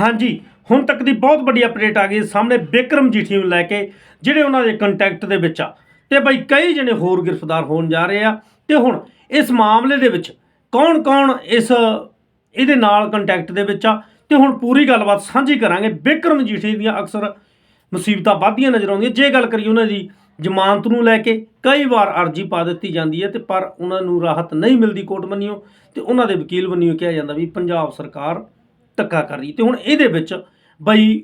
ਹਾਂਜੀ, ਹੁਣ ਤੱਕ ਦੀ ਬਹੁਤ ਵੱਡੀ ਅਪਡੇਟ ਆ ਗਈ ਸਾਹਮਣੇ ਬਿਕਰਮ ਜੀਠੀ ਨੂੰ ਲੈ ਕੇ, ਜਿਹੜੇ ਉਹਨਾਂ ਦੇ ਕੰਟੈਕਟ ਦੇ ਵਿੱਚ ਆ। ਤੇ ਬਈ ਕਈ ਜਣੇ ਹੋਰ ਗ੍ਰਿਫਤਾਰ ਹੋਣ ਜਾ ਰਹੇ ਆ। ਤੇ ਹੁਣ ਇਸ ਮਾਮਲੇ ਦੇ ਵਿੱਚ ਕੌਣ-ਕੌਣ ਇਸ, ਇਹਦੇ ਨਾਲ ਕੰਟੈਕਟ ਦੇ ਵਿੱਚ ਆ? ਤੇ ਹੁਣ ਪੂਰੀ ਗੱਲਬਾਤ ਸਾਂਝੀ ਕਰਾਂਗੇ ਬਿਕਰਮ ਜੀਠੀ ਦੀਆਂ ਅਕਸਰ ਮੁਸੀਬਤਾਂ ਵੱਧਦੀਆਂ ਨਜ਼ਰ ਆਉਂਦੀਆਂ। ਜੇ ਗੱਲ ਕਰੀਏ ਉਹਨਾਂ ਦੀ ਜ਼ਮਾਨਤ ਨੂੰ ਲੈ ਕੇ, ਕਈ ਵਾਰ ਅਰਜੀ ਪਾ ਦਿੱਤੀ ਜਾਂਦੀ ਹੈ ਤੇ ਪਰ ਉਹਨਾਂ ਨੂੰ ਰਾਹਤ ਨਹੀਂ ਮਿਲਦੀ, ਕੋਰਟ ਬੰਨਿਓ ਤੇ ਉਹਨਾਂ ਦੇ ਵਕੀਲ ਬੰਨਿਓ ਕਿਹਾ ਜਾਂਦਾ ਵੀ ਪੰਜਾਬ ਸਰਕਾਰ ਧੱਕਾ ਕਰ ਰਹੀ। ਤੇ ਹੁਣ ਇਹਦੇ ਵਿੱਚ ਬਈ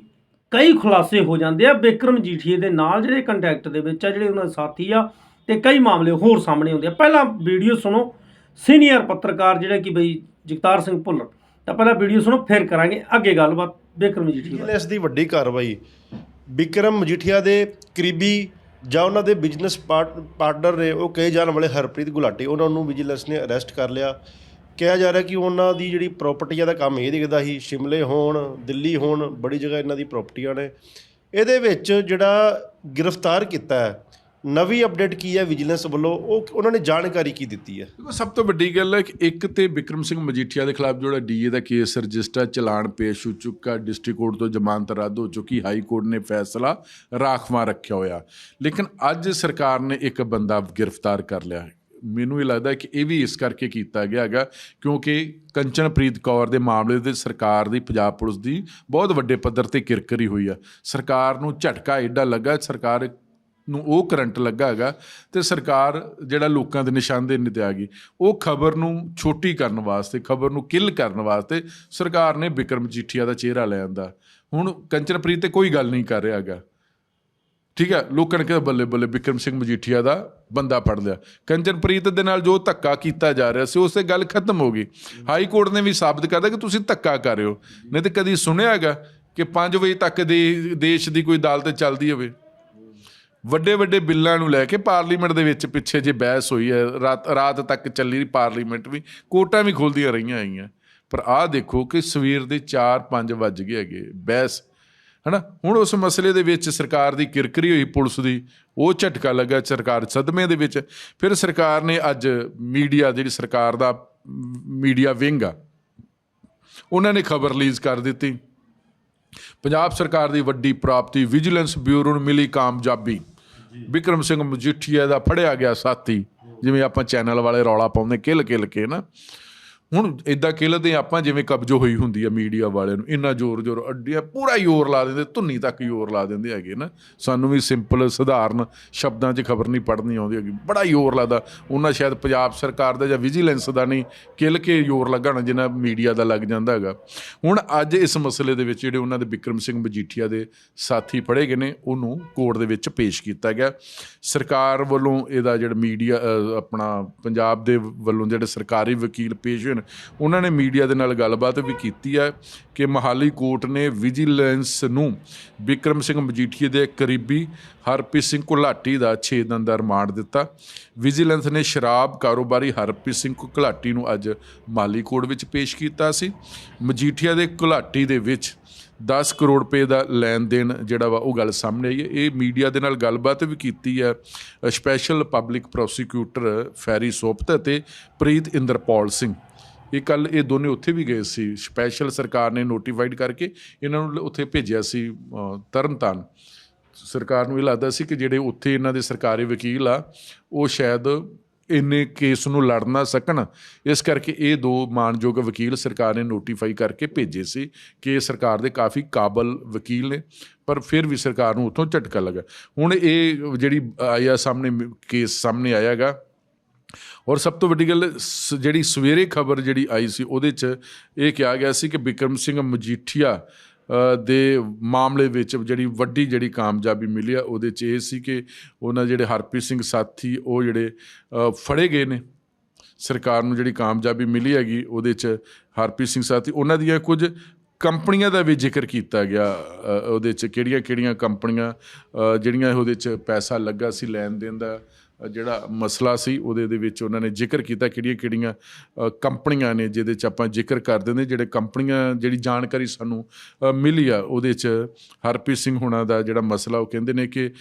ਕਈ ਖੁਲਾਸੇ ਹੋ ਜਾਂਦੇ ਆ ਬਿਕਰਮ ਜੀਠੀਏ ਦੇ ਨਾਲ ਜਿਹੜੇ ਕੰਟੈਕਟ ਦੇ ਵਿੱਚ ਆ, ਜਿਹੜੇ ਉਹਨਾਂ ਦੇ ਸਾਥੀ ਆ, ਤੇ ਕਈ ਮਾਮਲੇ ਹੋਰ ਸਾਹਮਣੇ ਆਉਂਦੇ ਆ। ਪਹਿਲਾਂ ਵੀਡੀਓ ਸੁਣੋ, ਸੀਨੀਅਰ ਪੱਤਰਕਾਰ ਜਿਹੜੇ ਕਿ ਬਈ ਜਗਤਾਰ ਸਿੰਘ ਭੁੱਲਰ, ਤਾਂ ਪਹਿਲਾਂ ਵੀਡੀਓ ਸੁਣੋ, ਫਿਰ ਕਰਾਂਗੇ ਅੱਗੇ ਗੱਲਬਾਤ ਬਿਕਰਮ ਜੀਠੀ ਬਾਰੇ। ਵਿਜੀਲੈਂਸ ਦੀ ਵੱਡੀ ਕਾਰਵਾਈ ਬਿਕਰਮ ਮਜੀਠੀਆ ਦੇ ਕਰੀਬੀ ਜਾਂ ਉਹਨਾਂ ਦੇ ਬਿਜ਼ਨਸ ਪਾਰਟਨਰ ਨੇ, ਉਹ ਕਹੇ ਜਾਣ ਵਾਲੇ ਹਰਪ੍ਰੀਤ ਗੁਲਾਟੀ, ਉਹਨਾਂ ਨੂੰ ਵਿਜੀਲੈਂਸ ਨੇ ਅਰੈਸਟ ਕਰ ਲਿਆ। ਕਿਹਾ ਜਾ ਰਿਹਾ ਕਿ ਉਹਨਾਂ ਦੀ ਜਿਹੜੀ ਪ੍ਰਾਪਰਟੀਆਂ ਦਾ ਕੰਮ ਇਹ ਦਿਖਦਾ ਸੀ, ਸ਼ਿਮਲੇ ਹੋਣ, ਦਿੱਲੀ ਹੋਣ, ਬੜੀ ਜਗ੍ਹਾ ਇਹਨਾਂ ਦੀ ਪ੍ਰਾਪਰਟੀਆਂ ਨੇ। ਇਹਦੇ ਵਿੱਚ ਜਿਹੜਾ ਗ੍ਰਿਫਤਾਰ ਕੀਤਾ ਹੈ, ਨਵੀਂ ਅਪਡੇਟ ਕੀ ਹੈ ਵਿਜੀਲੈਂਸ ਵੱਲੋਂ, ਉਹ ਉਹਨਾਂ ਨੇ ਜਾਣਕਾਰੀ ਕੀ ਦਿੱਤੀ ਹੈ? ਦੇਖੋ, ਸਭ ਤੋਂ ਵੱਡੀ ਗੱਲ ਹੈ ਕਿ ਇੱਕ ਤੇ ਵਿਕਰਮ ਸਿੰਘ ਮਜੀਠੀਆ ਦੇ ਖਿਲਾਫ ਜਿਹੜਾ ਡੀਏ ਦਾ ਕੇਸ ਰਜਿਸਟਰ ਚਲਾਨ ਪੇਸ਼ ਹੋ ਚੁੱਕਾ ਡਿਸਟ੍ਰਿਕਟ ਕੋਰਟ ਤੋਂ ਜ਼ਮਾਨਤ ਰੱਦ ਹੋ ਚੁੱਕੀ ਹਾਈ ਕੋਰਟ ਨੇ ਫੈਸਲਾ ਰਾਖਵਾਂ ਰੱਖਿਆ ਹੋਇਆ। ਲੇਕਿਨ ਅੱਜ ਸਰਕਾਰ ਨੇ ਇੱਕ ਬੰਦਾ ਗ੍ਰਿਫਤਾਰ ਕਰ ਲਿਆ ਹੈ। ਮੈਨੂੰ ਇਹ ਲੱਗਦਾ ਕਿ ਇਹ ਵੀ ਇਸ ਕਰਕੇ ਕੀਤਾ ਗਿਆ ਹੈਗਾ ਕਿਉਂਕਿ ਕੰਚਨਪ੍ਰੀਤ ਕੌਰ ਦੇ ਮਾਮਲੇ ਦੇ ਸਰਕਾਰ ਦੀ, ਪੰਜਾਬ ਪੁਲਿਸ ਦੀ ਬਹੁਤ ਵੱਡੇ ਪੱਧਰ ਤੇ ਕਿਰਕਰੀ ਹੋਈ ਆ। ਸਰਕਾਰ ਨੂੰ ਝਟਕਾ ਐਡਾ ਲੱਗਾ, ਸਰਕਾਰ ਨੂੰ ਉਹ ਕਰੰਟ ਲੱਗਾ ਹੈਗਾ ਤੇ ਸਰਕਾਰ ਜਿਹੜਾ ਲੋਕਾਂ ਦੇ ਨਿਸ਼ਾਨਦੇਹੀ ਤੇ ਆ ਗਈ। ਉਹ ਖਬਰ ਨੂੰ ਛੋਟੀ ਕਰਨ ਵਾਸਤੇ, ਖਬਰ ਨੂੰ ਕਿਲ ਕਰਨ ਵਾਸਤੇ ਸਰਕਾਰ ਨੇ ਬਿਕਰਮ ਜੀਠੀਆ ਦਾ ਚਿਹਰਾ ਲੈ ਆਂਦਾ। ਹੁਣ ਕੰਚਨਪ੍ਰੀਤ ਤੇ ਕੋਈ ਗੱਲ ਨਹੀਂ ਕਰ ਰਿਹਾ ਹੈਗਾ। ਠੀਕ ਹੈ, ਲੋਕਾਂ ਨੇ ਕਿਹਾ ਬੱਲੇ ਬੱਲੇ ਵਿਕਰਮ ਸਿੰਘ ਮਜੀਠੀਆ ਦਾ ਬੰਦਾ ਫੜ ਲਿਆ। ਕੰਚਨਪ੍ਰੀਤ ਦੇ ਨਾਲ ਜੋ ਧੱਕਾ ਕੀਤਾ ਜਾ ਰਿਹਾ ਸੀ, ਉਸੇ ਗੱਲ ਖਤਮ ਹੋ ਗਈ। ਹਾਈ ਕੋਰਟ ਨੇ ਵੀ ਸਾਬਤ ਕਰਦਾ ਕਿ ਤੁਸੀਂ ਧੱਕਾ ਕਰ ਰਹੇ ਹੋ। ਨਹੀਂ ਤੇ ਕਦੀ ਸੁਣਿਆ ਹੈਗਾ ਕਿ 5 ਵਜੇ ਤੱਕ ਦੇ ਦੇਸ਼ ਦੀ ਕੋਈ ਅਦਾਲਤ ਚੱਲਦੀ ਹੋਵੇ। ਵੱਡੇ ਵੱਡੇ ਬਿੱਲਾਂ ਨੂੰ ਲੈ ਕੇ ਪਾਰਲੀਮੈਂਟ ਦੇ ਵਿੱਚ ਪਿੱਛੇ ਜੇ ਬਹਿਸ ਹੋਈ ਹੈ, ਰਾਤ ਰਾਤ ਤੱਕ ਚੱਲੀ ਪਾਰਲੀਮੈਂਟ ਵੀ, ਕੋਰਟਾਂ ਵੀ ਖੁੱਲਦੀਆਂ ਰਹੀਆਂ ਹੈਗੀਆਂ। ਪਰ ਆਹ ਦੇਖੋ ਕਿ ਸਵੇਰ ਦੇ 4-5 ਵੱਜ ਗਏ ਹੈਗੇ ਬਹਿਸ। ਹਨਾ? ਹੁਣ ਉਸ ਮਸਲੇ ਦੇ ਵਿੱਚ ਸਰਕਾਰ ਦੀ ਕਿਰਕਰੀ ਹੋਈ ਪੁਲਿਸ ਦੀ, ਉਹ ਝਟਕਾ ਲੱਗਾ ਸਰਕਾਰ ਸਦਮੇ ਦੇ ਵਿੱਚ। ਫਿਰ ਸਰਕਾਰ ਨੇ ਅੱਜ ਮੀਡੀਆ, ਜਿਹੜੀ ਸਰਕਾਰ ਦਾ ਮੀਡੀਆ ਵਿੰਗ ਆ, ਉਹਨਾਂ ਨੇ ਖਬਰ ਰਿਲੀਜ਼ ਕਰ ਦਿੱਤੀ। ਪੰਜਾਬ ਸਰਕਾਰ ਦੀ ਵੱਡੀ ਪ੍ਰਾਪਤੀ ਵਿਜੀਲੈਂਸ ਬਿਊਰੋ ਨੂੰ ਮਿਲੀ ਕਾਮਯਾਬੀ। ਵਿਕਰਮ ਸਿੰਘ ਮਜੀਠੀਆ ਦਾ ਫੜਿਆ ਗਿਆ ਸਾਥੀ, ਜਿਵੇਂ ਆਪਾਂ ਚੈਨਲ ਵਾਲੇ ਰੌਲਾ ਪਾਉਂਦੇ ਕਿਲ ਕਿਲ ਕੇ ਨਾ। ਹੁਣ ਇਦਾਂ ਕਿਲਦੇ ਆਪਾਂ ਜਿਵੇਂ ਕਬਜ਼ੋ ਹੋਈ ਹੁੰਦੀ ਆ ਮੀਡੀਆ ਵਾਲਿਆਂ ਨੂੰ, ਇੰਨਾ ਜ਼ੋਰ ਜ਼ੋਰ ਅੱਡੀਆਂ ਪੂਰਾ ਜ਼ੋਰ ਲਾ ਦਿੰਦੇ, ਧੁੰਨੀ ਤੱਕ ਜ਼ੋਰ ਲਾ ਦਿੰਦੇ ਹੈਗੇ ਨਾ। ਸਾਨੂੰ ਵੀ ਸਿੰਪਲ ਸਧਾਰਨ ਸ਼ਬਦਾਂ 'ਚ ਖਬਰ ਨਹੀਂ ਪੜ੍ਹਨੀ ਆਉਂਦੀ ਹੈਗੀ, ਬੜਾ ਜ਼ੋਰ ਲੱਗਦਾ। ਉਹਨਾਂ ਸ਼ਾਇਦ ਪੰਜਾਬ ਸਰਕਾਰ ਦਾ ਜਾਂ ਵਿਜੀਲੈਂਸ ਦਾ ਨਹੀਂ, ਕਿਲ ਕੇ ਜ਼ੋਰ ਲੱਗਣਾ ਜਿੰਨਾ ਮੀਡੀਆ ਦਾ ਲੱਗ ਜਾਂਦਾ ਹੈਗਾ। ਹੁਣ ਅੱਜ ਇਸ ਮਸਲੇ ਦੇ ਵਿੱਚ ਜਿਹੜੇ ਉਹਨਾਂ ਦੇ ਵਿਕਰਮ ਸਿੰਘ ਮਜੀਠੀਆ ਦੇ ਸਾਥੀ ਫੜੇ ਗਏ ਨੇ, ਉਹਨੂੰ ਕੋਰਟ ਦੇ ਵਿੱਚ ਪੇਸ਼ ਕੀਤਾ ਗਿਆ। ਸਰਕਾਰ ਵੱਲੋਂ ਇਹਦਾ ਜਿਹੜਾ ਮੀਡੀਆ ਆਪਣਾ ਪੰਜਾਬ ਦੇ ਵੱਲੋਂ ਜਿਹੜੇ ਸਰਕਾਰੀ ਵਕੀਲ ਪੇਸ਼ ਹੋਏ ਉਹਨਾਂ ਨੇ ਮੀਡੀਆ ਦੇ ਨਾਲ ਗੱਲਬਾਤ ਵੀ ਕੀਤੀ ਹੈ ਕਿ ਮਹਾਲੀ ਕੋਰਟ ਨੇ ਵਿਜੀਲੈਂਸ ਨੂੰ ਵਿਕਰਮ ਸਿੰਘ ਮਜੀਠੀਏ ਦੇ ਕਰੀਬੀ ਹਰਪ੍ਰੀਤ ਸਿੰਘ ਘੁਲਾਟੀ ਦਾ 6 ਦਿਨ ਦਾ ਰਿਮਾਂਡ ਦਿੱਤਾ। ਵਿਜੀਲੈਂਸ ਨੇ ਸ਼ਰਾਬ ਕਾਰੋਬਾਰੀ ਹਰਪ੍ਰੀਤ ਸਿੰਘ ਘੁਲਾਟੀ ਨੂੰ ਅੱਜ ਮਾਲੀ ਕੋਰਟ ਵਿੱਚ ਪੇਸ਼ ਕੀਤਾ ਸੀ। ਮਜੀਠੀਆ ਦੇ ਘੁਲਾਟੀ ਦੇ ਵਿੱਚ 10 ਕਰੋੜ ਰੁਪਏ ਦਾ ਲੈਣ ਦੇਣ ਜਿਹੜਾ ਵਾ ਉਹ ਗੱਲ ਸਾਹਮਣੇ ਆਈ ਹੈ। ਇਹ ਮੀਡੀਆ ਦੇ ਨਾਲ ਗੱਲਬਾਤ ਵੀ ਕੀਤੀ ਹੈ special public prosecutor Ferry Sofat ਅਤੇ ਪ੍ਰੀਤ ਇੰਦਰਪਾਲ ਸਿੰਘ। ਇਹ ਕੱਲ ਇਹ ਦੋਨੇ ਉੱਥੇ ਵੀ ਗਏ ਸੀ। ਸਪੈਸ਼ਲ ਸਰਕਾਰ ਨੇ ਨੋਟੀਫਾਈਡ ਕਰਕੇ ਇਹਨਾਂ ਨੂੰ ਉੱਥੇ ਭੇਜਿਆ ਸੀ ਅ, ਤਰਨਤਾਰਨ। ਸਰਕਾਰ ਨੂੰ ਇਹ ਲੱਗਦਾ ਸੀ ਕਿ ਜਿਹੜੇ ਉੱਥੇ ਇਹਨਾਂ ਦੇ ਸਰਕਾਰੀ ਵਕੀਲ ਆ ਉਹ ਸ਼ਾਇਦ ਇੰਨੇ ਕੇਸ ਨੂੰ ਲੜ ਨਾ ਸਕਣ। ਇਸ ਕਰਕੇ ਇਹ ਦੋ ਮਾਨਯੋਗ ਵਕੀਲ ਸਰਕਾਰ ਨੇ ਨੋਟੀਫਾਈ ਕਰਕੇ ਭੇਜੇ ਸੀ ਕਿ ਇਹ ਸਰਕਾਰ ਦੇ ਕਾਫੀ ਕਾਬਲ ਵਕੀਲ ਨੇ ਪਰ ਫਿਰ ਵੀ ਸਰਕਾਰ ਨੂੰ ਉੱਥੋਂ ਝਟਕਾ ਲੱਗਾ। ਹੁਣ ਇਹ ਜਿਹੜੀ ਆਇਆ ਸਾਹਮਣੇ ਕੇਸ ਸਾਹਮਣੇ ਆਇਆਗਾ ਔਰ ਸਭ ਤੋਂ ਵੱਡੀ ਗੱਲ ਸ- ਜਿਹੜੀ ਸਵੇਰੇ ਖਬਰ ਜਿਹੜੀ ਆਈ ਸੀ, ਉਹਦੇ 'ਚ ਇਹ ਕਿਹਾ ਗਿਆ ਸੀ ਕਿ ਬਿਕਰਮ ਸਿੰਘ ਮਜੀਠੀਆ ਦੇ ਮਾਮਲੇ ਵਿੱਚ ਜਿਹੜੀ ਵੱਡੀ ਜਿਹੜੀ ਕਾਮਯਾਬੀ ਮਿਲੀ ਆ, ਉਹਦੇ 'ਚ ਇਹ ਸੀ ਕਿ ਉਹਨਾਂ ਜਿਹੜੇ ਹਰਪ੍ਰੀਤ ਸਿੰਘ ਸਾਥੀ, ਉਹ ਜਿਹੜੇ ਫੜੇ ਗਏ ਨੇ। ਸਰਕਾਰ ਨੂੰ ਜਿਹੜੀ ਕਾਮਯਾਬੀ ਮਿਲੀ ਹੈਗੀ, ਉਹਦੇ 'ਚ ਹਰਪ੍ਰੀਤ ਸਿੰਘ ਸਾਥੀ, ਉਹਨਾਂ ਦੀਆਂ ਕੁਝ ਕੰਪਨੀਆਂ ਦਾ ਵੀ ਜ਼ਿਕਰ ਕੀਤਾ ਗਿਆ ਉਹਦੇ 'ਚ ਕਿਹੜੀਆਂ ਕਿਹੜੀਆਂ ਕੰਪਨੀਆਂ ਜਿਹੜੀਆਂ ਉਹਦੇ 'ਚ ਪੈਸਾ ਲੱਗਾ ਸੀ ਲੈਣ ਦੇਣ ਦਾ ਜਿਹੜਾ ਮਸਲਾ ਸੀ ਉਹਦੇ ਦੇ ਵਿੱਚ ਉਹਨਾਂ ਨੇ ਜ਼ਿਕਰ ਕੀਤਾ ਕਿਹੜੀਆਂ ਕਿਹੜੀਆਂ ਕੰਪਨੀਆਂ ਨੇ ਜਿਹਦੇ 'ਚ ਆਪਾਂ ਜ਼ਿਕਰ ਕਰ ਦਿੰਦੇ ਜਿਹੜੇ ਕੰਪਨੀਆਂ ਜਿਹੜੀ ਜਾਣਕਾਰੀ ਸਾਨੂੰ ਮਿਲੀ ਆ ਉਹਦੇ 'ਚ ਹਰਪ੍ਰੀਤ ਸਿੰਘ ਹੁਣਾਂ ਦਾ ਜਿਹੜਾ ਮਸਲਾ ਉਹ ਕਹਿੰਦੇ ਨੇ ਕਿ ਅ,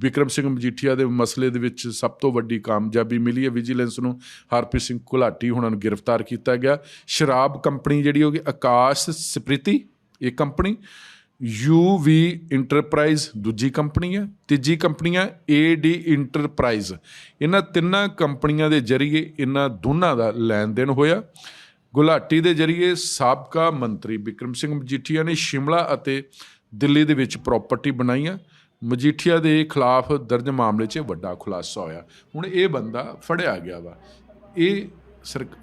ਵਿਕਰਮ ਸਿੰਘ ਮਜੀਠੀਆ ਦੇ ਮਸਲੇ ਦੇ ਵਿੱਚ ਸਭ ਤੋਂ ਵੱਡੀ ਕਾਮਯਾਬੀ ਮਿਲੀ ਹੈ। ਵਿਜੀਲੈਂਸ ਨੂੰ ਹਰਪ੍ਰੀਤ ਸਿੰਘ ਘੁਲਾਟੀ ਹੁਣਾਂ ਨੂੰ ਗ੍ਰਿਫਤਾਰ ਕੀਤਾ ਗਿਆ। ਸ਼ਰਾਬ ਕੰਪਨੀ ਜਿਹੜੀ ਹੋਗੀ ਆਕਾਸ਼ ਸਪ੍ਰਿਤੀ ਇਹ ਕੰਪਨੀ ਯੂ ਵੀ ਇੰਟਰਪ੍ਰਾਈਜ਼, ਦੂਜੀ ਕੰਪਨੀ ਹੈ, ਤੀਜੀ ਕੰਪਨੀ ਹੈ AD ਇੰਟਰਪ੍ਰਾਈਜ਼। ਇਹਨਾਂ ਤਿੰਨਾਂ ਕੰਪਨੀਆਂ ਦੇ ਜ਼ਰੀਏ ਇਹਨਾਂ ਦੋਨਾਂ ਦਾ ਲੈਣ ਦੇਣ ਹੋਇਆ। ਗੁਲਾਟੀ ਦੇ ਜ਼ਰੀਏ ਸਾਬਕਾ ਮੰਤਰੀ ਬਿਕਰਮ ਸਿੰਘ ਮਜੀਠੀਆ ਨੇ ਸ਼ਿਮਲਾ ਅਤੇ ਦਿੱਲੀ ਦੇ ਵਿੱਚ ਪ੍ਰਾਪਰਟੀ ਬਣਾਈਆਂ। ਮਜੀਠੀਆ ਦੇ ਖਿਲਾਫ ਦਰਜ ਮਾਮਲੇ 'ਚ ਵੱਡਾ ਖੁਲਾਸਾ ਹੋਇਆ। ਹੁਣ ਇਹ ਬੰਦਾ ਫੜਿਆ ਗਿਆ ਵਾ। ਇਹ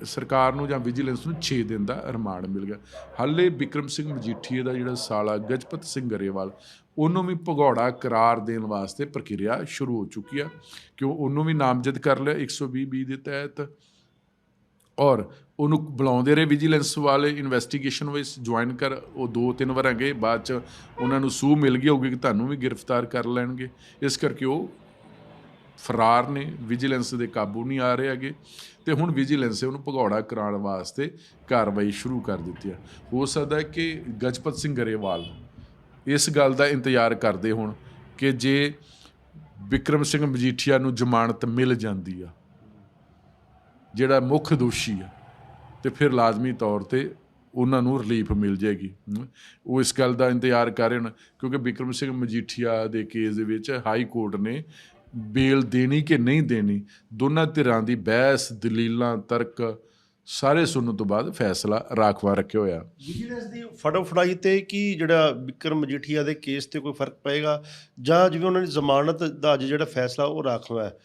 ਸਰਕਾਰ ਨੂੰ ਜਾਂ ਵਿਜੀਲੈਂਸ ਨੂੰ 6 ਦਿਨ ਦਾ ਰਿਮਾਂਡ ਮਿਲ ਗਿਆ। ਹਾਲੇ ਵਿਕਰਮ ਸਿੰਘ ਮਜੀਠੀਏ ਦਾ ਜਿਹੜਾ ਸਾਲਾ ਗਜਪਤ ਸਿੰਘ ਗਰੇਵਾਲ, ਉਹਨੂੰ ਵੀ ਭਗੌੜਾ ਕਰਾਰ ਦੇਣ ਵਾਸਤੇ ਪ੍ਰਕਿਰਿਆ ਸ਼ੁਰੂ ਹੋ ਚੁੱਕੀ ਆ। ਕਿ ਉਹਨੂੰ ਵੀ ਨਾਮਜ਼ਦ ਕਰ ਲਿਆ 120 ਬੀ ਦੇ ਤਹਿਤ। ਔਰ ਉਹਨੂੰ ਬੁਲਾਉਂਦੇ ਰਹੇ ਵਿਜੀਲੈਂਸ ਵਾਲੇ ਇਨਵੈਸਟੀਗੇਸ਼ਨ ਵਿੱਚ ਜੁਆਇਨ ਕਰ, ਉਹ ਦੋ ਤਿੰਨ ਵਾਰ ਗਏ ਬਾਅਦ ਚ ਉਹਨਾਂ ਨੂੰ ਸੂਹ ਮਿਲ ਗਈ ਹੋਊਗੀ ਕਿ ਤੁਹਾਨੂੰ ਵੀ ਗ੍ਰਿਫਤਾਰ ਕਰ ਲੈਣਗੇ। ਇਸ ਕਰਕੇ ਉਹ ਫਰਾਰ ਨੇ ਵਿਜੀਲੈਂਸ ਦੇ ਕਾਬੂ ਨਹੀਂ ਆ ਰਹੇ ਹੈਗੇ ਤੇ ਹੁਣ ਵਿਜੀਲੈਂਸ ਉਹਨੂੰ ਭਗੌੜਾ ਕਰਾਉਣ ਵਾਸਤੇ ਕਾਰਵਾਈ ਸ਼ੁਰੂ ਕਰ ਦਿੱਤੀ ਹੈ ਹੋ ਸਕਦਾ ਹੈ ਕਿ ਗਜਪਤ ਸਿੰਘ ਗਰੇਵਾਲ ਇਸ ਗੱਲ ਦਾ ਇੰਤਜ਼ਾਰ ਕਰਦੇ ਹੋਣ ਕਿ ਜੇ ਵਿਕਰਮ ਸਿੰਘ ਮਜੀਠੀਆ ਨੂੰ ਜ਼ਮਾਨਤ ਮਿਲ ਜਾਂਦੀ ਆ, ਜਿਹੜਾ ਮੁੱਖ ਦੋਸ਼ੀ ਆ, ਤੇ ਫਿਰ ਲਾਜ਼ਮੀ ਤੌਰ ਤੇ ਉਹਨਾਂ ਨੂੰ ਰਿਲੀਫ ਮਿਲ ਜਾਏਗੀ। ਉਹ ਇਸ ਗੱਲ ਦਾ ਇੰਤਜ਼ਾਰ ਕਰ ਰਹੇ ਹਨ ਕਿਉਂਕਿ ਵਿਕਰਮ ਸਿੰਘ ਮਜੀਠੀਆ ਦੇ ਕੇਸ ਦੇ ਵਿੱਚ ਹਾਈ ਕੋਰਟ ਨੇ ਬੇਲ ਦੇਣੀ ਕਿ ਨਹੀਂ ਦੇਣੀ, ਦੋਨਾਂ ਧਿਰਾਂ ਦੀ ਬਹਿਸ, ਦਲੀਲਾਂ, ਤਰਕ, ਸਾਰੇ ਸੁਣਨ ਤੋਂ ਬਾਅਦ ਫੈਸਲਾ ਰਾਖਵਾ ਰੱਖਿਆ ਹੋਇਆ। ਵਿਜੀਲੈਂਸ ਦੀ ਫੜੋ-ਫੜਾਈ ਤੇ ਕੀ ਜਿਹੜਾ ਵਿਕਰਮ ਮਜੀਠੀਆ ਦੇ ਕੇਸ ਤੇ ਕੋਈ ਫ਼ਰਕ ਪਏਗਾ? ਜਾਂ ਜਿਵੇਂ ਉਹਨਾਂ ਦੀ ਜ਼ਮਾਨਤ ਦਾ ਅੱਜ ਜਿਹੜਾ ਫੈਸਲਾ ਉਹ ਰਾਖਵਾ ਹੈ।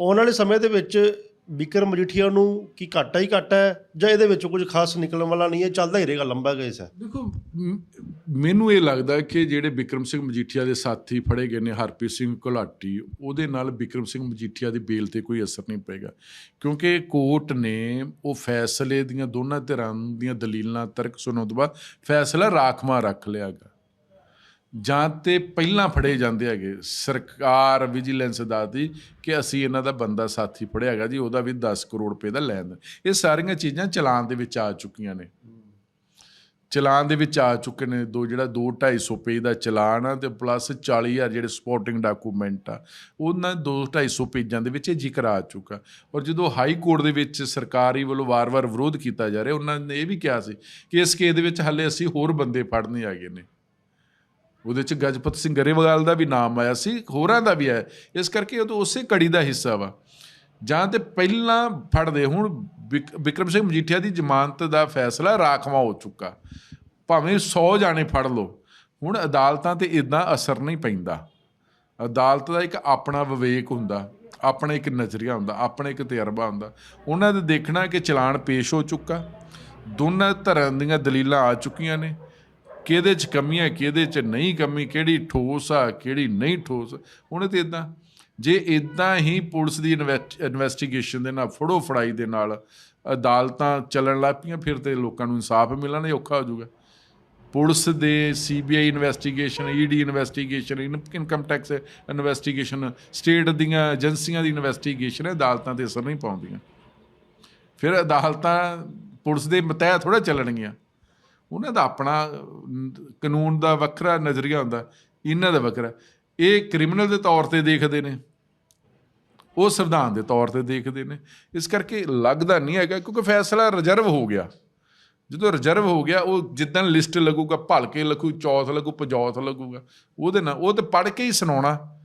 ਆਉਣ ਵਾਲੇ ਸਮੇਂ ਦੇ ਵਿੱਚ ਬਿਕਰਮ ਮਜੀਠੀਆ ਨੂੰ ਕੀ ਘਾਟਾ ਹੀ ਘਾਟਾ ਹੈ ਜਾਂ ਇਹਦੇ ਵਿੱਚ ਕੁਝ ਖਾਸ ਨਿਕਲਣ ਵਾਲਾ ਨਹੀਂ ਹੈ, ਚੱਲਦਾ ਹੀ ਰਹੇਗਾ, ਲੰਬਾ ਕੇਸ ਹੈ ਦੇਖੋ ਮੈਨੂੰ ਇਹ ਲੱਗਦਾ ਕਿ ਜਿਹੜੇ ਬਿਕਰਮ ਸਿੰਘ ਮਜੀਠੀਆ ਦੇ ਸਾਥੀ ਫੜੇ ਗਏ ਨੇ, ਹਰਪ੍ਰੀਤ ਸਿੰਘ ਘੁਲਾਟੀ, ਉਹਦੇ ਨਾਲ ਬਿਕਰਮ ਸਿੰਘ ਮਜੀਠੀਆ ਦੀ ਬੇਲ ਤੇ ਕੋਈ ਅਸਰ ਨਹੀਂ ਪਏਗਾ। ਕਿਉਂਕਿ ਕੋਰਟ ਨੇ ਉਹ ਫੈਸਲੇ ਦੀਆਂ ਦੋਨਾਂ ਧਿਰਾਂ ਦੀਆਂ ਦਲੀਲਾਂ ਤਰਕ ਸੁਣਨ ਤੋਂ ਬਾਅਦ ਫੈਸਲਾ ਰਾਖਵਾਂ ਰੱਖ ਲਿਆਗਾ ਜਾਂ ਤੇ ਪਹਿਲਾਂ ਫੜੇ ਜਾਂਦੇ ਹੈਗੇ। ਸਰਕਾਰ ਵਿਜੀਲੈਂਸ ਦੱਸਦੀ ਕਿ ਅਸੀਂ ਇਹਨਾਂ ਦਾ ਬੰਦਾ ਸਾਥੀ ਫੜਿਆ ਹੈਗਾ ਜੀ, ਉਹਦਾ ਵੀ 10 ਕਰੋੜ ਰੁਪਏ ਦਾ ਲੈਣ। ਦੇਣ। ਇਹ ਸਾਰੀਆਂ ਚੀਜ਼ਾਂ ਚਲਾਨ ਦੇ ਵਿੱਚ ਆ ਚੁੱਕੀਆਂ ਨੇ। ਚਲਾਨ ਦੇ ਵਿੱਚ ਆ ਚੁੱਕੇ ਨੇ ਦੋ, ਜਿਹੜਾ 2 250 ਪੇਜ ਦਾ ਚਲਾਨ ਆ ਤੇ ਪਲੱਸ 40000 ਜਿਹੜੇ ਸਪੋਰਟਿੰਗ ਡਾਕੂਮੈਂਟ ਆ, ਉਹਨਾਂ 2 250 ਪੇਜਾਂ ਦੇ ਵਿੱਚ ਇਹ ਜ਼ਿਕਰ ਆ ਚੁੱਕਾ। ਔਰ ਜਦੋਂ ਹਾਈ ਕੋਰਟ ਦੇ ਵਿੱਚ ਸਰਕਾਰੀ ਵੱਲੋਂ ਵਾਰ-ਵਾਰ ਵਿਰੋਧ ਕੀਤਾ ਜਾ ਰਿਹਾ, ਉਹਨਾਂ ਨੇ ਇਹ ਵੀ ਕਿਹਾ ਸੀ ਕਿ ਇਸ ਕੇਸ ਦੇ ਵਿੱਚ ਹਾਲੇ ਅਸੀਂ ਹੋਰ ਬੰਦੇ ਫੜਨੇ ਆਗੇ ਨੇ। ਉਹਦੇ ਚ ਗਜਪਤ ਸਿੰਘ ਗਰੇਵਾਲ ਦਾ ਵੀ ਨਾਮ ਆਇਆ ਸੀ, ਹੋਰਾਂ ਦਾ ਵੀ ਹੈ। ਇਸ ਕਰਕੇ ਉਹ ਤਾਂ ਉਸੇ ਕੜੀ ਦਾ ਹਿੱਸਾ ਵਾ। ਜਾਂ ਤੇ ਪਹਿਲਾਂ ਫੜਦੇ ਹੁਣ ਵਿਕ- ਵਿਕਰਮ ਸਿੰਘ ਮਜੀਠੀਆ ਦੀ ਜ਼ਮਾਨਤ ਦਾ ਫੈਸਲਾ ਰਾਖਵਾ ਹੋ ਚੁੱਕਾ। ਭਾਵੇਂ 100 ਜਾਣੇ ਫੜ ਲਓ, ਹੁਣ ਅਦਾਲਤਾਂ ਤੇ ਇਦਾਂ ਅਸਰ ਨਹੀਂ ਪੈਂਦਾ। ਅਦਾਲਤ ਦਾ ਇੱਕ ਆਪਣਾ ਵਿਵੇਕ ਹੁੰਦਾ, ਆਪਣਾ ਇੱਕ ਨਜ਼ਰੀਆ ਹੁੰਦਾ, ਆਪਣਾ ਇੱਕ ਤਜਰਬਾ ਹੁੰਦਾ। ਉਹਨਾਂ ਦੇ ਦੇਖਣਾ ਕਿ ਚਲਾਨ ਪੇਸ਼ ਹੋ ਚੁੱਕਾ। ਦੋਨਾਂ ਤਰ੍ਹਾਂ ਦੀਆਂ ਦਲੀਲਾਂ ਆ ਚੁੱਕੀਆਂ ਨੇ। ਕਿਹਦੇ 'ਚ ਕਮੀ ਹੈ, ਕਿਹਦੇ 'ਚ ਨਹੀਂ ਕਮੀ, ਕਿਹੜੀ ਠੋਸ ਆ, ਕਿਹੜੀ ਨਹੀਂ ਠੋਸ। ਉਹਨੇ ਤੇ ਇਦਾਂ ਜੇ ਇਦਾਂ ਹੀ ਪੁਲਿਸ ਦੀ ਇਨਵੈਸਟੀਗੇਸ਼ਨ ਦੇ ਨਾਲ, ਫੜੋ ਫੜਾਈ ਦੇ ਨਾਲ, ਅਦਾਲਤਾਂ ਚੱਲਣ ਲੱਗ ਪਈਆਂ, ਫਿਰ ਤੇ ਲੋਕਾਂ ਨੂੰ ਇਨਸਾਫ ਮਿਲਣਾ ਔਖਾ ਹੋ ਜਾਊਗਾ। ਪੁਲਿਸ ਦੇ CBI investigation ED investigation income tax investigation state ਦੀਆਂ ਏਜੰਸੀਆਂ ਦੀ ਇਨਵੈਸਟੀਗੇਸ਼ਨ ਅਦਾਲਤਾਂ ਤੇ ਅਸਰ ਨਹੀਂ ਪਾਉਂਦੀਆਂ। ਫਿਰ ਅਦਾਲਤਾਂ ਪੁਲਿਸ ਦੇ ਮਤਹਿ ਥੋੜਾ ਚੱਲਣਗੀਆਂ। ਉਹਨਾਂ ਦਾ ਆਪਣਾ ਕਾਨੂੰਨ ਦਾ ਵੱਖਰਾ ਨਜ਼ਰੀਆ ਹੁੰਦਾ, ਇਹਨਾਂ ਦਾ ਵੱਖਰਾ। ਇਹ ਕ੍ਰਿਮੀਨਲ ਦੇ ਤੌਰ ਤੇ ਦੇਖਦੇ ਨੇ। ਉਹ ਸੰਵਿਧਾਨ ਦੇ ਤੌਰ ਤੇ ਦੇਖਦੇ ਨੇ। ਇਸ ਕਰਕੇ ਲੱਗਦਾ ਨਹੀਂ ਹੈਗਾ, ਕਿਉਂਕਿ ਫੈਸਲਾ ਰਿਜ਼ਰਵ ਹੋ ਗਿਆ। ਜਦੋਂ ਰਿਜ਼ਰਵ ਹੋ ਗਿਆ, ਉਹ ਜਿੱਦਣ ਲਿਸਟ ਲੱਗੂਗਾ, ਭਲਕੇ ਲੱਗੂ, ਚੌਥ ਲੱਗੂ, ਪਜੌਥ ਲੱਗੂਗਾ, ਉਹਦੇ ਨਾਲ, ਉਹ ਤੇ ਪੜ੍ਹ ਕੇ ਹੀ ਸੁਣਾਉਣਾ।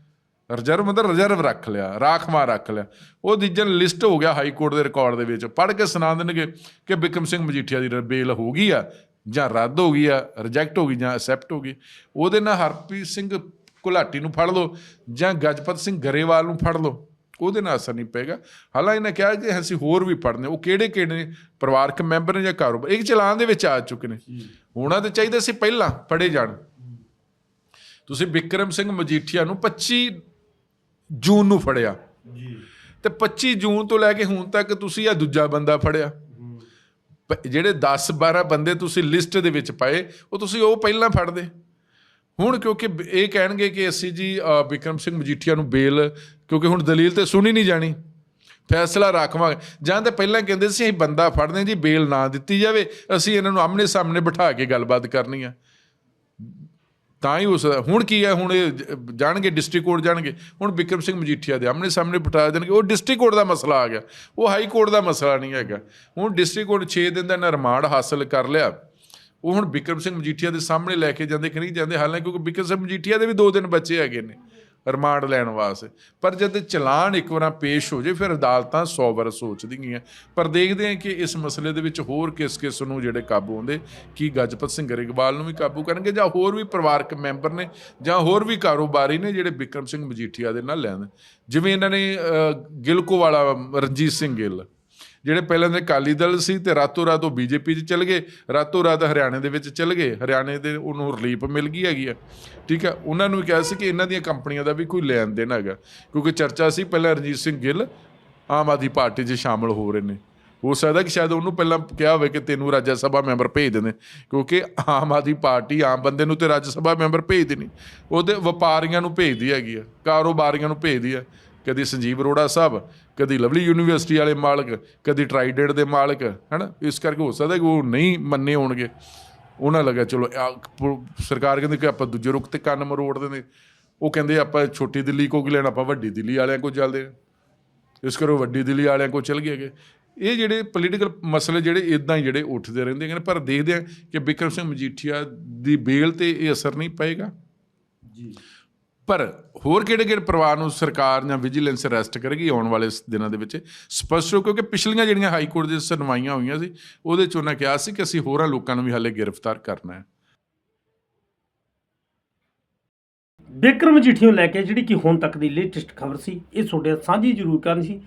ਰਿਜ਼ਰਵ ਮਤਲਬ ਰਿਜ਼ਰਵ ਰੱਖ ਲਿਆ, ਰਾਖਵਾ ਰੱਖ ਲਿਆ। ਉਹ ਦੂਜਾ ਲਿਸਟ ਹੋ ਗਿਆ ਹਾਈ ਕੋਰਟ ਦੇ ਰਿਕਾਰਡ ਦੇ ਵਿੱਚ। ਪੜ੍ਹ ਕੇ ਸੁਣਾ ਦੇਣਗੇ ਕਿ ਬਿਕਮ ਸਿੰਘ ਮਜੀਠੀਆ ਦੀ ਬੇਲ ਹੋ ਗਈ ਆ। ਜਾਂ ਰੱਦ ਹੋ ਗਈ ਆ ਰਿਜੈਕਟ ਹੋ ਗਈ ਜਾਂ ਅਸੈਪਟ ਹੋ ਗਈ ਉਹਦੇ ਨਾਲ ਹਰਪ੍ਰੀਤ ਸਿੰਘ ਘੁਲਾਟੀ ਨੂੰ ਫੜ ਲਓ ਜਾਂ ਗਜਪਤ ਸਿੰਘ ਗਰੇਵਾਲ ਨੂੰ ਫੜ ਲਓ ਉਹਦੇ ਨਾਲ ਅਸਰ ਨਹੀਂ ਪਏਗਾ। ਹਾਲਾਂ ਇਹਨੇ ਕਿਹਾ ਕਿ ਅਸੀਂ ਹੋਰ ਵੀ ਪੜਨੇ ਉਹ ਕਿਹੜੇ ਕਿਹੜੇ ਪਰਿਵਾਰਕ ਮੈਂਬਰ ਨੇ ਜਾਂ ਕਾਰੋਬਾਰ ਇੱਕ ਚਲਾਨ ਦੇ ਵਿੱਚ ਆ ਚੁੱਕੇ ਨੇ। ਹੋਣਾ ਤੇ ਚਾਹੀਦਾ ਸੀ ਪਹਿਲਾਂ ਪੜੇ ਜਾਣ। ਤੁਸੀਂ ਵਿਕਰਮ ਸਿੰਘ ਮਜੀਠੀਆ ਨੂੰ 25 ਜੂਨ ਨੂੰ ਫੜਿਆ। ਜੀ। ਤੇ 25 ਜੂਨ ਤੋਂ ਲੈ ਕੇ ਹੁਣ ਤੱਕ ਤੁਸੀਂ ਆ ਦੂਜਾ ਬੰਦਾ ਫੜਿਆ। ਜਿਹੜੇ 10 12 ਬੰਦੇ ਤੁਸੀਂ ਲਿਸਟ ਦੇ ਵਿੱਚ ਪਾਏ ਉਹ ਤੁਸੀਂ ਉਹ ਪਹਿਲਾਂ ਫੜਦੇ। ਹੁਣ ਕਿਉਂਕਿ ਇਹ ਕਹਿਣਗੇ ਕਿ ਅਸੀਂ ਜੀ ਅ, ਵਿਕਰਮ ਸਿੰਘ ਮਜੀਠੀਆ ਨੂੰ ਬੇਲ ਕਿਉਂਕਿ ਹੁਣ ਦਲੀਲ ਤੇ ਸੁਣੀ ਨਹੀਂ ਜਾਣੀ। ਫੈਸਲਾ ਰੱਖਵਾਂਗੇ। ਜਾਂ ਤਾਂ ਪਹਿਲਾਂ ਕਹਿੰਦੇ ਸੀ ਅਸੀਂ ਬੰਦਾ ਫੜਦੇ ਜੀ ਬੇਲ ਨਾ ਦਿੱਤੀ ਜਾਵੇ ਅਸੀਂ ਇਹਨਾਂ ਨੂੰ ਆਮਨੇ ਸਾਹਮਣੇ ਬਿਠਾ ਕੇ ਗੱਲਬਾਤ ਕਰਨੀ ਆ। ਤਾਂ ਹੀ ਉਸ ਹੁਣ ਕੀ ਹੈ? ਹੁਣ ਇਹ ਜਾਣਗੇ ਡਿਸਟ੍ਰਿਕਟ ਕੋਰਟ ਜਾਣਗੇ। ਹੁਣ ਬਿਕਰਮ ਸਿੰਘ ਮਜੀਠੀਆ ਦੇ ਆਮਣੇ ਸਾਹਮਣੇ ਬਿਠਾ ਦੇਣਗੇ। ਉਹ ਡਿਸਟ੍ਰਿਕਟ ਕੋਰਟ ਦਾ ਮਸਲਾ ਆ ਗਿਆ। ਉਹ ਹਾਈ ਕੋਰਟ ਦਾ ਮਸਲਾ ਨਹੀਂ ਹੈਗਾ। ਹੁਣ ਡਿਸਟ੍ਰਿਕਟ ਕੋਰਟ 6 ਦਿਨ ਦਾ ਇਹਨਾਂ ਰਿਮਾਂਡ ਹਾਸਲ ਕਰ ਲਿਆ। ਉਹ ਹੁਣ ਬਿਕਰਮ ਸਿੰਘ ਮਜੀਠੀਆ ਦੇ ਸਾਹਮਣੇ ਲੈ ਕੇ ਜਾਂਦੇ ਕਿ ਨਹੀਂ ਜਾਂਦੇ? ਹਾਲਾਂਕਿ ਕਿਉਂਕਿ ਬਿਕਰਮ ਸਿੰਘ ਮਜੀਠੀਆ ਦੇ ਵੀ ਦੋ ਦਿਨ ਬੱਚੇ ਹੈਗੇ ਨੇ। ਰਿਮਾਂਡ ਲੈਣ ਵਾਸਤੇ। ਪਰ ਜਦ ਚਲਾਨ ਇੱਕ ਵਾਰ ਪੇਸ਼ ਹੋ ਜੇ ਫਿਰ ਅਦਾਲਤਾਂ 100 ਵਾਰ ਸੋਚਦੀਆਂ। ਪਰ ਦੇਖਦੇ ਹਾਂ ਕਿ ਇਸ ਮਸਲੇ ਦੇ ਵਿੱਚ ਹੋਰ ਕਿਸ ਕਿਸ ਨੂੰ ਜਿਹੜੇ ਕਾਬੂ ਆਉਂਦੇ ਕੀ ਗੱਜਪਤ ਸਿੰਘ ਗਰੇਵਾਲ ਨੂੰ ਵੀ ਕਾਬੂ ਕਰਨਗੇ ਜਾਂ ਹੋਰ ਵੀ ਪਰਿਵਾਰਕ ਮੈਂਬਰ ਨੇ ਜਾਂ ਹੋਰ ਵੀ ਕਾਰੋਬਾਰੀ ਨੇ ਜਿਹੜੇ ਬਿਕਰਮ ਸਿੰਘ ਮਜੀਠੀਆ ਦੇ ਨਾਲ ਲੈਣ ਜਿਵੇਂ ਇਹਨਾਂ ਨੇ ਅਹ, ਗਿਲਕੋ ਵਾਲਾ ਰਣਜੀਤ ਸਿੰਘ ਗਿੱਲ। ਜਿਹੜੇ ਪਹਿਲਾਂ ਦੇ ਅਕਾਲੀ ਦਲ ਸੀ ਤੇ ਰਾਤੋਂ ਰਾਤ ਉਹ ਬੀਜੇਪੀ 'ਚ ਚਲ ਗਏ, ਰਾਤੋਂ ਰਾਤ ਹਰਿਆਣੇ ਦੇ ਵਿੱਚ ਚਲ ਗਏ, ਹਰਿਆਣੇ ਦੇ ਉਹਨੂੰ ਰਿਲੀਫ ਮਿਲ ਗਈ ਹੈਗੀ ਆ। ਠੀਕ ਹੈ ਉਹਨਾਂ ਨੂੰ ਵੀ ਕਿਹਾ ਸੀ ਕਿ ਇਹਨਾਂ ਦੀਆਂ ਕੰਪਨੀਆਂ ਦਾ ਵੀ ਕੋਈ ਲੈਣ ਦੇਣ ਹੈਗਾ, ਕਿਉਂਕਿ ਚਰਚਾ ਸੀ ਪਹਿਲਾਂ ਰਣਜੀਤ ਸਿੰਘ ਗਿੱਲ ਆਮ ਆਦਮੀ ਪਾਰਟੀ 'ਚ ਸ਼ਾਮਲ ਹੋ ਰਹੇ ਨੇ। ਹੋ ਸਕਦਾ ਕਿ ਸ਼ਾਇਦ ਉਹਨੂੰ ਪਹਿਲਾਂ ਕਿਹਾ ਹੋਵੇ ਕਿ ਤੈਨੂੰ ਰਾਜ ਸਭਾ ਮੈਂਬਰ ਭੇਜ ਦੇਣੇ ਕਿਉਂਕਿ ਆਮ ਆਦਮੀ ਪਾਰਟੀ ਆਮ ਬੰਦੇ ਨੂੰ ਤੇ ਰਾਜ ਸਭਾ ਮੈਂਬਰ ਭੇਜਦੀ ਨਹੀਂ ਉਹਦੇ ਵਪਾਰੀਆਂ ਨੂੰ ਭੇਜਦੀ ਹੈਗੀ ਆ, ਕਾਰੋਬਾਰੀਆਂ ਨੂੰ ਭੇਜਦੀ ਆ। ਕਦੀ ਸੰਜੀਵ ਅਰੋੜਾ ਸਾਹਿਬ ਕਦੀ ਲਵਲੀ ਯੂਨੀਵਰਸਿਟੀ ਵਾਲੇ ਮਾਲਕ ਕਦੀ ਟਰਾਈਡੇਟ ਦੇ ਮਾਲਕ ਹੈਨਾ? ਇਸ ਕਰਕੇ ਹੋ ਸਕਦਾ ਕਿ ਉਹ ਨਹੀਂ ਮੰਨੇ ਹੋਣਗੇ। ਉਹਨਾਂ ਲੱਗਾ ਚਲੋ ਸਰਕਾਰ ਕਹਿੰਦੀ ਕਿ ਆਪਾਂ ਦੂਜੇ ਰੁਖ ਤੇ ਕੰਨ ਮਰੋੜ ਦਿੰਦੇ। ਉਹ ਕਹਿੰਦੇ ਆਪਾਂ ਛੋਟੀ ਦਿੱਲੀ ਕੋ ਕੀ ਲੈਣਾ ਆਪਾਂ ਵੱਡੀ ਦਿੱਲੀ ਵਾਲਿਆਂ ਕੋਲ ਚੱਲਦੇ ਇਸ ਕਰੋ ਵੱਡੀ ਦਿੱਲੀ ਵਾਲਿਆਂ ਕੋਲ ਚਲ ਗਏ ਹੈਗੇ। ਇਹ ਜਿਹੜੇ ਪੋਲੀਟੀਕਲ ਮਸਲੇ ਜਿਹੜੇ ਇਦਾਂ ਹੀ ਜਿਹੜੇ ਉੱਠਦੇ ਰਹਿੰਦੇ ਹੈਗੇ ਨੇ ਪਰ ਦੇਖਦੇ ਆ ਕਿ ਬਿਕਰਮ ਸਿੰਘ ਮਜੀਠੀਆ ਦੀ ਬੇਲ ਤੇ ਇਹ ਅਸਰ ਨਹੀਂ ਪਏਗਾ। ਜੀ। ਪਰ ਹੋਰ ਕਿਹੜੇ ਕਿਹੜੇ ਪਰਿਵਾਰ ਨੂੰ ਸਰਕਾਰ ਜਾਂ ਵਿਜੀਲੈਂਸ ਅਰੈਸਟ ਕਰੇਗੀ ਆਉਣ ਵਾਲੇ ਦਿਨਾਂ ਦੇ ਵਿੱਚ? ਸਪਸ਼ਟ ਹੋ, ਕਿਉਂਕਿ ਪਿਛਲੀਆਂ ਜਿਹੜੀਆਂ ਹਾਈ ਕੋਰਟ ਦੇ ਸੁਣਵਾਈਆਂ ਹੋਈਆਂ ਸੀ, ਉਹਦੇ ਚ ਉਹਨਾਂ ਕਿਹਾ ਸੀ ਕਿ ਅਸੀਂ ਹੋਰਾਂ ਲੋਕਾਂ ਨੂੰ ਵੀ ਹਾਲੇ ਗ੍ਰਿਫਤਾਰ ਕਰਨਾ ਹੈ। ਬਿਕਰਮ ਜੀਠੀ ਲੈ ਕੇ ਜਿਹੜੀ ਕਿ ਹੁਣ ਤੱਕ ਦੀ ਲੇਟੈਸਟ ਖਬਰ ਸੀ, ਇਹ ਤੁਹਾਡੇ ਸਾਂਝੀ ਜ਼ਰੂਰ ਕਰਨੀ ਸੀ।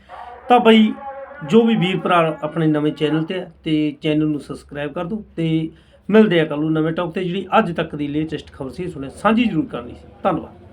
ਤਾਂ ਬਈ, ਜੋ ਵੀ ਵੀਰ ਭਰਾ ਆਪਣੇ ਨਵੇਂ ਚੈਨਲ ਤੇ ਹੈ ਤੇ ਚੈਨਲ ਨੂੰ ਸਬਸਕ੍ਰਾਈਬ ਕਰ ਦਿਓ, ਤੇ ਮਿਲਦੇ ਆ ਕੱਲ ਨੂੰ ਨਵੇਂ ਟੌਪ ਤੇ, ਜਿਹੜੀ ਅੱਜ ਤੱਕ ਦੀ ਲੇਟੈਸਟ ਖਬਰ ਸੀ ਸੁਣੇ ਸਾਂਝੀ ਜ਼ਰੂਰ ਕਰਨੀ ਸੀ। ਧੰਨਵਾਦ।